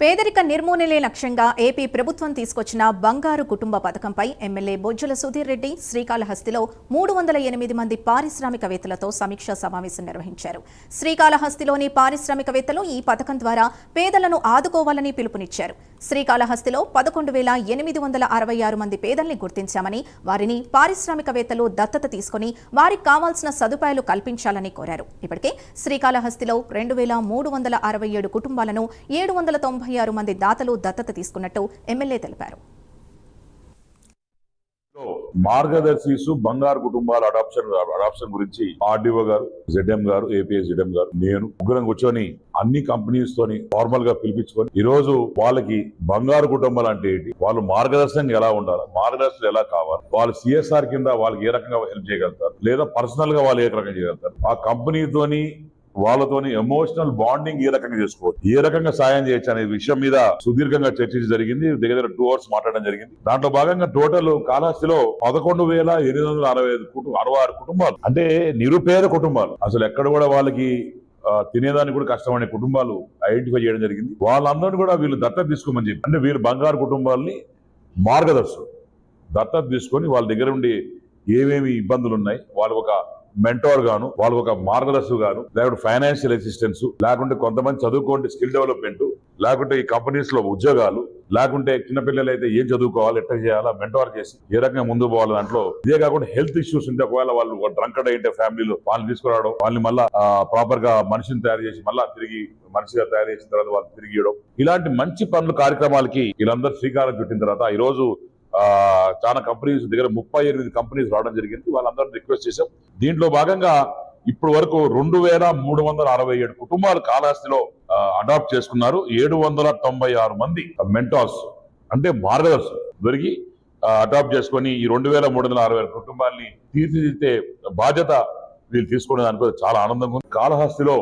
పేదరిక నిర్మూలనే లక్ష్యంగా ఏపీ ప్రభుత్వం తీసుకొచ్చిన బంగారు కుటుంబ పథకంపై ఎమ్మెల్యే బొజ్జుల సుధీర్ రెడ్డి శ్రీకాళహస్తిలో మూడు వందల ఎనిమిది మంది పారిశ్రామికవేత్తలతో సమీక్షా సమావేశం నిర్వహించారు. శ్రీకాళహస్తిలోని పారిశ్రామికవేత్తలు ఈ పథకం ద్వారా పేదలను ఆదుకోవాలని పిలుపునిచ్చారు. శ్రీకాళహస్తిలో పదకొండు వేల ఎనిమిది వందల అరవై ఆరు మంది పేదల్ని గుర్తించామని వారిని పారిశ్రామికవేత్తలు దత్తత తీసుకుని వారికి కావాల్సిన సదుపాయాలు కల్పించాలని కోరారు. ఇప్పటికే శ్రీకాళహస్తిలో రెండు వేల మూడు వందల అరవై ఏడు కుటుంబాలను ఏడు వందల తొంభై ఆరు మంది దాతలు దత్తత తీసుకున్నట్టు ఎమ్మెల్యే తెలిపారు. మార్గదర్శిసు బంగారు కుటుంబాల అడాప్షన్ అడాప్షన్ గురించి ఆర్డీఓ గారు జెడ్ఎం గారు ఏపీఎస్ జెడ్ఎం గారు నేను ముగ్గురం కూర్చొని అన్ని కంపెనీస్ తోని ఫార్మల్గా పిలిపించుకొని ఈ రోజు వాళ్ళకి బంగారు కుటుంబాలు అంటే ఏంటి? వాళ్ళు మార్గదర్శనం ఎలా ఉండాలి? మార్గదర్శనం ఎలా కావాలి? వాళ్ళు సిఎస్ఆర్ కింద వాళ్ళకి ఏ రకంగా హెల్ప్ చేయగలుగుతారు? లేదా పర్సనల్గా వాళ్ళు ఏ రకంగా చేయగలుగుతారు? ఆ కంపెనీతోని వాళ్ళతోని ఎమోషనల్ బాండింగ్ ఏ రకంగా చేసుకోవచ్చు ఏ రకంగా సాయం చేయొచ్చు అనే విషయం మీద సుదీర్ఘంగా చర్చించడం జరిగింది. దగ్గర టూ అవర్స్ మాట్లాడడం జరిగింది. దాంట్లో భాగంగా టోటల్ కాళహస్తిలో పదకొండు వేల ఎనిమిది వందల అరవై ఐదు కుటుంబ అరవై ఆరు కుటుంబాలు. అంటే నిరుపేద కుటుంబాలు. అసలు ఎక్కడ కూడా వాళ్ళకి తినేదానికి కూడా కష్టమనే కుటుంబాలు ఐడెంటిఫై చేయడం జరిగింది. వాళ్ళందరినీ కూడా వీళ్ళు దత్తత తీసుకోమని చెప్పి అంటే వీళ్ళు బంగారు కుటుంబాలని మార్గదర్శకులు. దత్తత తీసుకొని వాళ్ళ దగ్గర ఉండి ఏమేమి ఇబ్బందులు ఉన్నాయి వాళ్ళు ఒక మెంటోర్ గాను వాళ్ళకు ఒక మార్గదర్శకు గాను లేకుంటే ఫైనాన్షియల్ అసిస్టెన్స్ లేకుంటే కొంతమంది చదువుకోండి స్కిల్ డెవలప్మెంట్ లేకుంటే ఈ కంపెనీస్లో ఉద్యోగాలు లేకుంటే చిన్నపిల్లలు అయితే ఏం చదువుకోవాలి ఎట్లా చేయాలా మెంటోర్ చేసి ఏ రకంగా ముందు పోవాలి దాంట్లో. ఇదే కాకుండా హెల్త్ ఇష్యూస్ ఉంటే ఒకవేళ వాళ్ళు డ్రంకడ్ అయితే ఫ్యామిలీలో వాళ్ళని తీసుకురావడం వాళ్ళని మళ్ళా ప్రాపర్గా మనిషిని తయారు చేసి మళ్ళా తిరిగి మనిషిగా తయారు చేసిన తర్వాత వాళ్ళు తిరిగి ఇలాంటి మంచి పనుల కార్యక్రమాలకి వీళ్ళందరూ శ్రీకారం చుట్టిన తర్వాత ఈ రోజు చాలా కంపెనీస్ దగ్గర ముప్పై ఎనిమిది కంపెనీస్ రావడం జరిగింది. వాళ్ళందరూ రిక్వెస్ట్ చేశాం. దీంట్లో భాగంగా ఇప్పటి వరకు రెండు వేల మూడు వందల అరవై ఏడు కుటుంబాలు కాళహస్తిలో అడాప్ట్ చేసుకున్నారు. ఏడు వందల తొంభై ఆరు మంది మెంటార్స్ అంటే మార్గదర్శకులు దొరికి అడాప్ట్ చేసుకొని ఈ రెండు వేల మూడు వందల అరవై కుటుంబాల్ని కుటుంబాన్ని తీర్చిదిద్దే బాధ్యత వీళ్ళు తీసుకునే దానికి చాలా ఆనందంగా ఉంది. కాళహస్తిలో